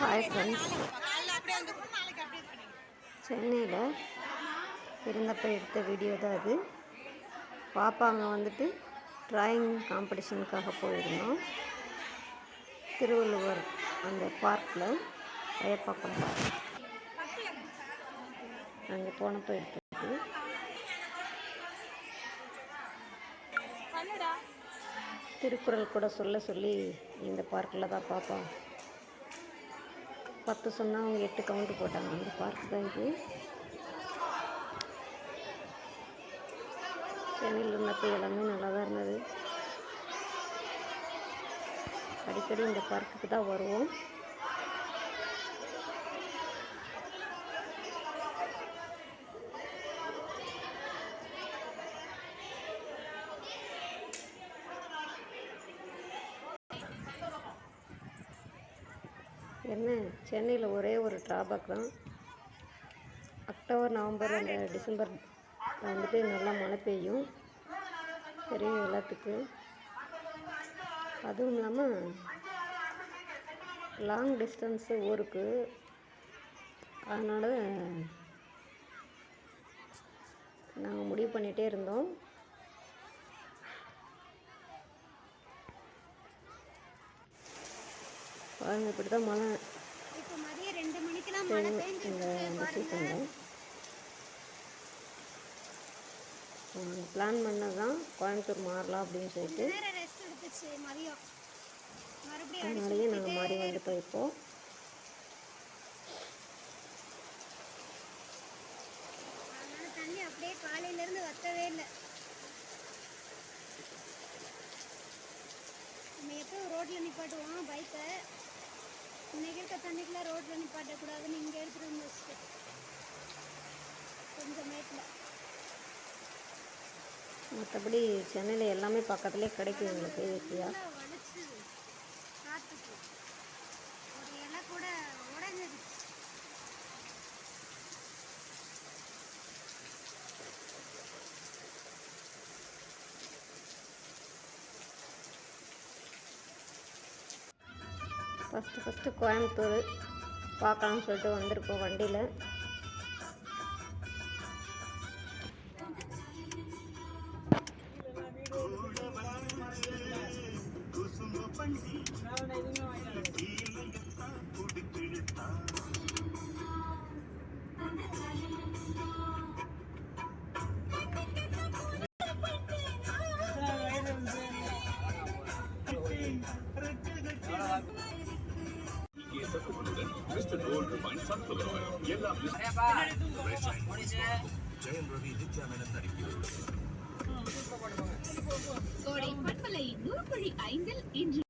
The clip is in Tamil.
ஹாய் ஃப்ரெண்ட்ஸ் சென்னையில் இருந்தப்போ எடுத்த வீடியோ தான் அது பாப்பாங்க வந்துட்டு ட்ராயிங் காம்படிஷனுக்காக போயிருந்தோம். திருவள்ளுவர் அந்த பார்க்கில் ஐயப்பாக்கம் பார்க் அங்கே போனப்போ எடுத்தது. திருக்குறள் கூட சொல்ல சொல்லி இந்த பார்க்கில் தான் பார்ப்போம் பத்து சொன்னால் அவங்க எட்டு கவுண்ட் போட்டாங்க. அந்த பார்க் தான் இது. சென்னையில் இருந்தப்போ எல்லாமே நல்லா தான் இருந்தது. அடிக்கடி இந்த பார்க்குக்கு தான் வருவோம். என்ன? சென்னையில் ஒரே ஒரு ட்ராபேக் தான். அக்டோபர் நவம்பர் அந்த டிசம்பர் வந்துட்டு நல்லா மழை பெய்யும். பெரிய எல்லாத்துக்கு. அதுவும் இல்லாமல் லாங் டிஸ்டன்ஸு ஊருக்கு அதனால் நாங்கள் முடிவு பண்ணிகிட்டே இருந்தோம் பாருங்க இப்படி தான் மழை இப்போ மதியம் ரெண்டு மணிக்கெல்லாம் மழை பெய்யும் பெஞ்சிட்டு இந்த இருக்கு இந்த பாருங்க. சீசனில் பிளான் பண்ணது தான் கோயம்புத்தூர் மாறலாம் அப்படின்னு சொல்லிட்டு. அதனாலேயே நாங்கள் மாறி வந்துட்டோம் இப்போது அப்படியே காலையில இருந்து வத்தவே இல்லை. நம்ம எப்போ ரோட்ல நிப்பாட்டுவோம் பைக்கை இருக்க தண்ணிக்குள்ள ரோட்ல நிப்பாட்டக்கூடாதுன்னு இங்கே எடுத்துட்டு வந்து வச்சுட்டேன் கொஞ்சம் மேட்டில். மற்றபடி சென்னையில் எல்லாமே பக்கத்துலேயே கிடைக்கும் எங்களுக்கு ஈஸியாக நல்லா வலிச்சு காத்துக்கு ஒரு இலை கூட உடஞ்சிருச்சு ஃபஸ்ட்டு ஃபஸ்ட்டு கோயம்புத்தூர் பார்க்கலாம்னு சொல்லிட்டு வந்திருக்கோம் வண்டியில். கோடை பண்பலை நூறு புள்ளி ஐந்தில் இன்று